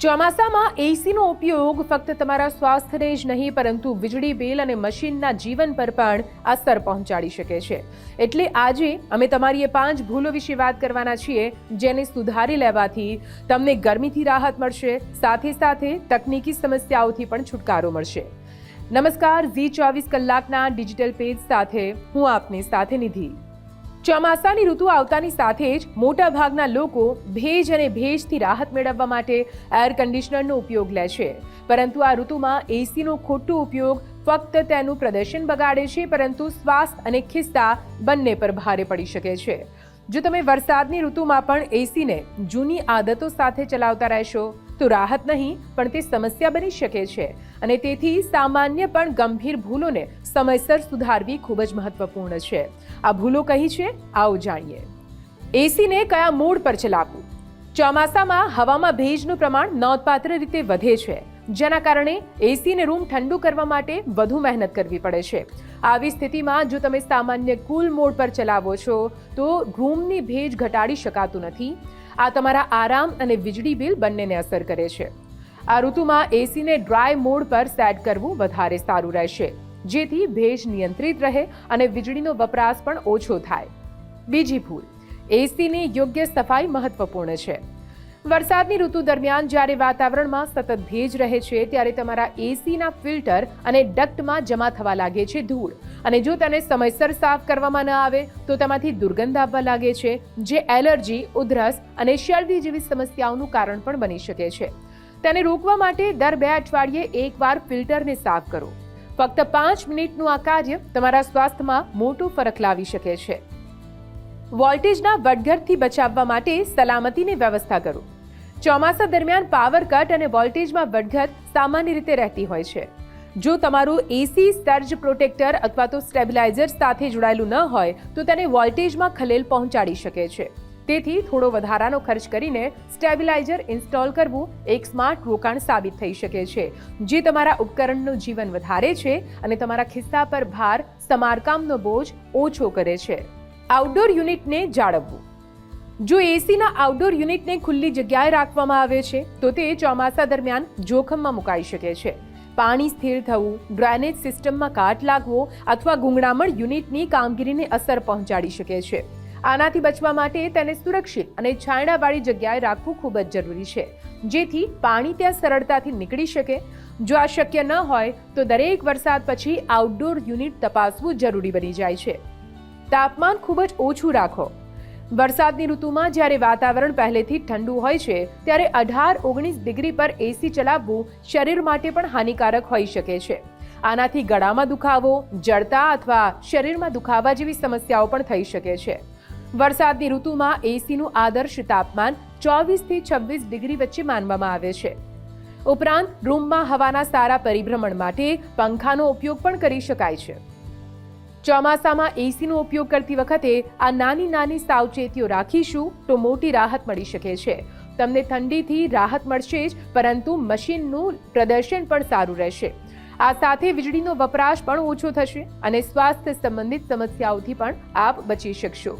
ચોમાસામાં એસીનો ઉપયોગ ફક્ત તમારા સ્વાસ્થ્યને જ નહીં, પરંતુ વીજળી બિલ અને મશીનના જીવન પર પણ અસર પહોંચાડી શકે છે. એટલે આજે અમે તમારી એ પાંચ ભૂલો વિશે વાત કરવાના છીએ, જેને સુધારી લેવાથી તમને ગરમીથી રાહત મળશે, સાથે સાથે તકનીકી સમસ્યાઓથી પણ છુટકારો મળશે. નમસ્કાર, ઝી ચોવીસ કલાકના ડિજિટલ પેજ સાથે હું આપની સાથે નિધિ. ચોમાસાની ઋતુ આવતાની સાથે જ મોટા ભાગના લોકો ભેજ અને ભેજથી રાહત મેળવવા માટે એર કન્ડિશનરનો ઉપયોગ લે છે. પરંતુ આ ઋતુમાં એસીનો ખોટો ઉપયોગ ફક્ત તેનું પ્રદર્શન બગાડે છે, પરંતુ સ્વાસ્થ્ય અને ખિસ્સા બંને પર ભારે પડી શકે છે. જો તમે વરસાદની ઋતુમાં પણ એસીને જૂની આદતો સાથે ચલાવતા રહેશો તો રાહત નહીં, પણ તે સમસ્યા બની શકે છે. અને તેથી સામાન્ય પણ ગંભીર ભૂલોને સમયસર સુધારવી ખૂબ જ મહત્વપૂર્ણ છે. આ ભૂલો કહી છે? આવો જાણીએ. એસીને કયા મોડ પર ચલાવવું? ચોમાસામાં હવામાં ભેજનું પ્રમાણ નોંધપાત્ર રીતે વધે છે, જેના કારણે એસીને રૂમ ઠંડુ કરવા માટે વધુ મહેનત કરવી પડે છે. આવી સ્થિતિમાં જો તમે સામાન્ય કુલ મોડ પર ચલાવો છો, તો રૂમની ભેજ ઘટાડી શકાતું નથી. આ તમારા આરામ અને વીજળી બિલ બંનેને અસર કરે છે. આ ઋતુમાં એસીને ડ્રાય મોડ પર સેટ કરવું વધારે સારું રહેશે, જેથી ભેજ નિયંત્રિત રહે અને વીજળીનો વપરાશ પણ ઓછો થાય. બીજી ભૂલ, એસીની યોગ્ય સફાઈ મહત્વપૂર્ણ છે. વરસાદની ઋતુ દરમિયાન જ્યારે વાતાવરણમાં સતત ભેજ રહે છે, ત્યારે તમારા એસીના ફિલ્ટર અને ડક્ટમાં જમા થવા લાગે છે ધૂળ. અને જો તેને સમયસર સાફ કરવામાં ન આવે, તો તેમાંથી દુર્ગંધ આવવા લાગે છે, જે એલર્જી, ઉધરસ અને શરદી જેવી સમસ્યાઓનું કારણ પણ બની શકે છે. તેને રોકવા માટે દર બે અઠવાડિયે એકવાર ફિલ્ટરને સાફ કરો. ફક્ત પાંચ મિનિટનું આ કાર્ય તમારા સ્વાસ્થ્યમાં મોટો ફરક લાવી શકે છે. વોલ્ટેજના વટઘટથી બચાવવા માટે સલામતીની વ્યવસ્થા કરો. ચોમાસા દરમિયાન પાવર કટ અને વોલ્ટેજમાં વટઘટ સામાન્ય રીતે રહેતી હોય છે. જો તમારું એસી સર્જ પ્રોટેક્ટર અથવા તો સ્ટેબિલાઇઝર સાથે જોડાયેલું ન હોય, તો તેને વોલ્ટેજમાં ખલેલ પહોંચાડી શકે છે. તેથી થોડો વધારાનો ખર્ચ કરીને સ્ટેબિલાઇઝર ઇન્સ્ટોલ કરવું એક સ્માર્ટ રોકાણ સાબિત થઈ શકે છે, જે તમારા ઉપકરણનું જીવન વધારે છે અને તમારા ખિસ્સા પર ભાર, સમારકામનો બોજ ઓછો કરે છે. આઉટડોર યુનિટને જાળવવું. જો એસીના આઉટડોર યુનિટને ખુલ્લી જગ્યાએ રાખવામાં આવે છે, તો તે ચોમાસા દરમિયાન જોખમમાં મુકાઈ શકે છે. પાણી સ્થિર થવું, ડ્રેનેજ સિસ્ટમમાં કાટ લાગવો અથવા ગુંગળામણ યુનિટની કામગીરીને અસર પહોંચાડી શકે છે. આનાથી બચવા માટે તેને સુરક્ષિત અને છાંયડાવાળી જગ્યાએ રાખવું ખૂબ જ જરૂરી છે. જેથી પાણી ત્યાં સરળતાથી નીકળી શકે. જો આ શક્ય ન હોય, તો દરેક વરસાદ પછી આઉટડોર યુનિટ તપાસવું જરૂરી બની જાય છે. તાપમાન ખૂબ જ ઓછું રાખો. વરસાદની ઋતુમાં જ્યારે વાતાવરણ પહેલેથી ઠંડુ હોય છે, ત્યારે અઢાર ઓગણીસ ડિગ્રી પર એસી ચલાવવું શરીર માટે પણ હાનિકારક હોઈ શકે છે. આનાથી ગળામાં દુખાવો, જડતા અથવા શરીરમાં દુખાવા જેવી સમસ્યાઓ પણ થઈ શકે છે. વરસાદની ઋતુમાં એસીનું આદર્શ તાપમાન ચોવીસથી છવ્વીસ ડિગ્રી વચ્ચે માનવામાં આવે છે. ઉપરાંત, રૂમમાં હવાના સારા પરિભ્રમણ માટે પંખાનો ઉપયોગ પણ કરી શકાય છે. ચોમાસામાં એસીનો ઉપયોગ કરતી વખતે આ નાની નાની સાવચેતીઓ રાખીશું તો મોટી રાહત મળી શકે છે. તમને ઠંડીથી રાહત મળશે જ, પરંતુ મશીનનું પ્રદર્શન પણ સારું રહેશે. આ સાથે વીજળીનો વપરાશ પણ ઓછો થશે અને સ્વાસ્થ્ય સંબંધિત સમસ્યાઓથી પણ આપ બચી શકશો.